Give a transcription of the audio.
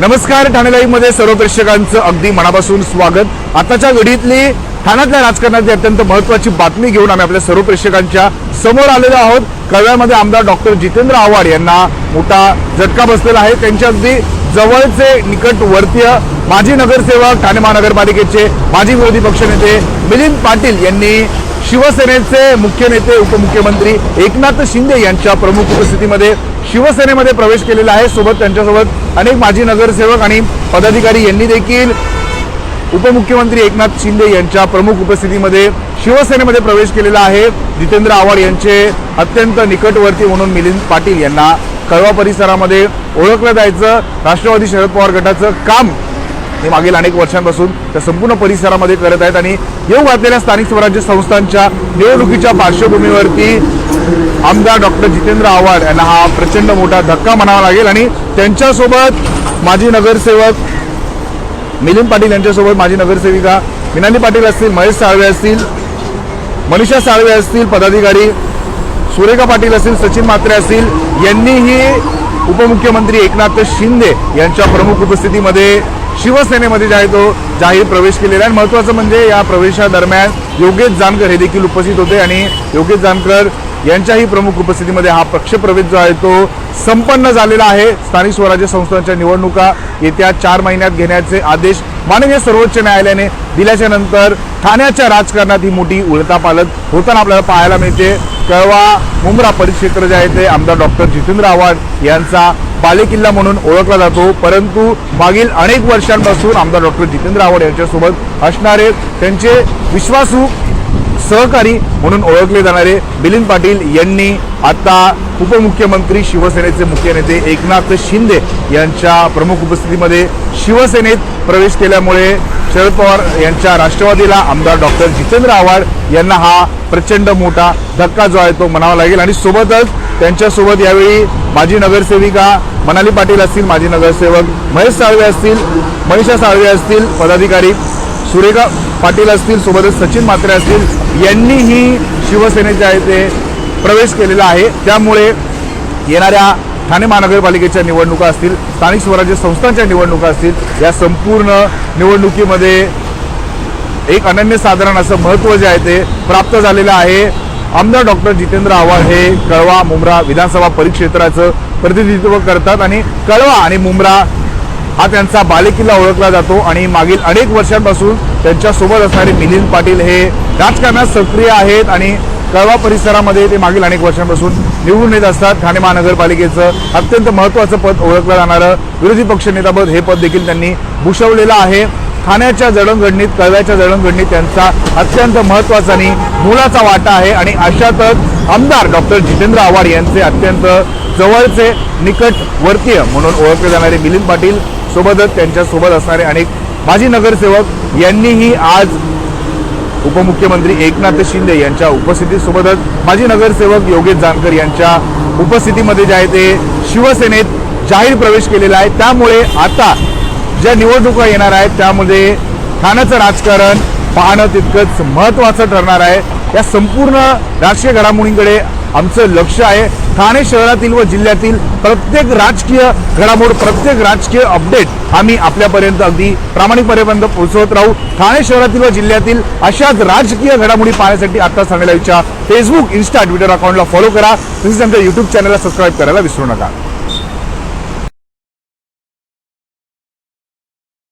नमस्कार ठाणे लाईव्हमध्ये सर्व प्रेक्षकांचं अगदी मनापासून स्वागत. आताच्या घडीतली ठाण्यातल्या राजकारणाची अत्यंत महत्वाची बातमी घेऊन आम्ही आपल्या सर्व प्रेक्षकांच्या समोर आलेलो आहोत. कळव्यामध्ये आमदार डॉक्टर जितेंद्र आव्हाड यांना मोठा झटका बसलेला आहे. त्यांच्या अगदी जवळचे निकटवर्तीय माजी नगरसेवक ठाणे महानगरपालिकेचे माजी विरोधी पक्षनेते मिलिंद पाटील यांनी शिवसेनेचे मुख्य नेते उपमुख्यमंत्री एकनाथ शिंदे यांच्या प्रमुख उपस्थितीमध्ये शिवसेनेमध्ये प्रवेश केलेला आहे. सोबत त्यांच्यासोबत अनेक माजी नगरसेवक आणि पदाधिकारी यांनी देखील उपमुख्यमंत्री एकनाथ शिंदे यांच्या प्रमुख उपस्थितीमध्ये शिवसेनेमध्ये प्रवेश केलेला आहे. जितेंद्र आव्हाड यांचे अत्यंत निकटवर्ती म्हणून मिलिंद पाटील यांना कळवा परिसरामध्ये ओळखलं जायचं. राष्ट्रवादी शरद पवार गटाचं काम हे मागील अनेक वर्षांपासून त्या संपूर्ण परिसरामध्ये करत आहेत आणि येऊ घातलेल्या स्थानिक स्वराज्य संस्थांच्या निवडणुकीच्या पार्श्वभूमीवरती आमदार डॉक्टर जितेंद्र आव्हाड यांना हा प्रचंड मोठा धक्का म्हणावा लागेल आणि त्यांच्यासोबत माजी नगरसेवक मिलिंद पाटील यांच्यासोबत माजी नगरसेविका मिनाली पाटील असतील महेश साळवे असतील मनीषा साळवे असतील पदाधिकारी सुरेखा पाटील असतील सचिन मात्रे असतील यांनीही उपमुख्यमंत्री एकनाथ शिंदे यांच्या प्रमुख उपस्थितीमध्ये शिवसेनेमध्ये जे आहे तो जाहीर प्रवेश केलेला आहे. आणि महत्त्वाचं म्हणजे या प्रवेशादरम्यान योगेश जानकर हे देखील उपस्थित होते. आणि योगेश जानकर यांच्याही प्रमुख उपस्थितीमध्ये हा पक्षप्रवेश जो आहे तो संपन्न झालेला आहे. स्थानिक स्वराज्य संस्थांच्या निवडणुका येत्या चार महिन्यात घेण्याचे आदेश माननीय सर्वोच्च न्यायालयाने दिल्याच्या नंतर ठाण्याच्या राजकारणात ही मोठी उलटापालट होताना आपल्याला पाहायला मिळते. कळवा मुंब्रा परिक्षेत्र जे आहे ते आमदार डॉक्टर जितेंद्र आव्हाड यांचा बालेकिल्ला म्हणून ओळखला जातो. परंतु मागील अनेक वर्षांपासून आमदार डॉक्टर जितेंद्र आव्हाड यांच्यासोबत असणारे त्यांचे विश्वासू सहकारी म्हणून ओळखले जाणारे मिलिंद पाटील यांनी आता उपमुख्यमंत्री शिवसेनेचे मुख्य नेते एकनाथ शिंदे यांच्या प्रमुख उपस्थितीमध्ये शिवसेनेत प्रवेश केल्यामुळे शरद पवार यांच्या राष्ट्रवादीला आमदार डॉक्टर जितेंद्र आव्हाड यांना हा प्रचंड मोठा धक्का जो आहे तो म्हणावा लागेल. आणि सोबतच त्यांच्यासोबत यावेळी माजी नगरसेविका मनाली पाटील असतील माजी नगरसेवक महेश साळवे असतील मनीषा साळवे असतील पदाधिकारी सुरेखा पाटील असतील सोबतच सचिन म्हात्रे असतील यांनीही शिवसेनेचे आहे ते प्रवेश केलेला आहे. त्यामुळे येणाऱ्या ठाणे महानगरपालिकेच्या निवडणुका असतील स्थानिक स्वराज्य संस्थांच्या निवडणुका असतील या संपूर्ण निवडणुकीमध्ये एक अनन्यसाधारण असं महत्त्व जे आहे ते प्राप्त झालेलं आहे. आमदार डॉक्टर जितेंद्र आव्हाड हे कळवा मुंब्रा विधानसभा परिक्षेत्राचं प्रतिनिधित्व करतात आणि कळवा आणि मुंब्रा हा त्यांचा बालेकिल्ला ओळखला जातो आणि मागील अनेक वर्षांपासून त्यांच्यासोबत असणारे मिलिंद पाटील हे राजकारणात सक्रिय आहेत आणि कळवा परिसरामध्ये ते मागील अनेक वर्षांपासून निवडून येत असतात. ठाणे महानगरपालिकेचं अत्यंत महत्त्वाचं पद ओळखलं जाणारं विरोधी पक्षनेतापद हे पद देखील त्यांनी भूषवलेलं आहे. ठाण्याच्या जडणघडणीत कळव्याच्या जडणघडणीत त्यांचा अत्यंत महत्त्वाचा आणि मोलाचा वाटा आहे आणि अशातच आमदार डॉक्टर जितेंद्र आव्हाड यांचे अत्यंत जवळचे निकटवर्तीय म्हणून ओळखले जाणारे मिलिंद पाटील सोबतच त्यांच्यासोबत असणारे अनेक माजी नगरसेवक यांनीही आज उपमुख्यमंत्री एकनाथ शिंदे यांच्या उपस्थितीसोबतच माजी नगरसेवक योगेश जानकर यांच्या उपस्थितीमध्ये जे आहे ते शिवसेनेत जाहीर प्रवेश केलेला आहे. त्यामुळे आता ज्या निवडणुका येणार आहेत त्यामध्ये ठाण्याचं राजकारण पाहणं तितकंच महत्त्वाचं ठरणार आहे. या संपूर्ण राजकीय घडामोडींकडे आमचं लक्ष आहे. ठाणे शहरातील व जिल्ह्यातील प्रत्येक राजकीय घडामोड प्रत्येक राजकीय अपडेट आम्ही आपल्यापर्यंत अगदी प्रामाणिकपणेपर्यंत पोहोचवत राहू. ठाणे शहरातील व जिल्ह्यातील अशाच राजकीय घडामोडी पाहण्यासाठी आता सांगायला विचार फेसबुक इन्स्टा ट्विटर अकाउंटला फॉलो करा. तसेच आमच्या युट्यूब चॅनलला सबस्क्राईब करायला विसरू नका.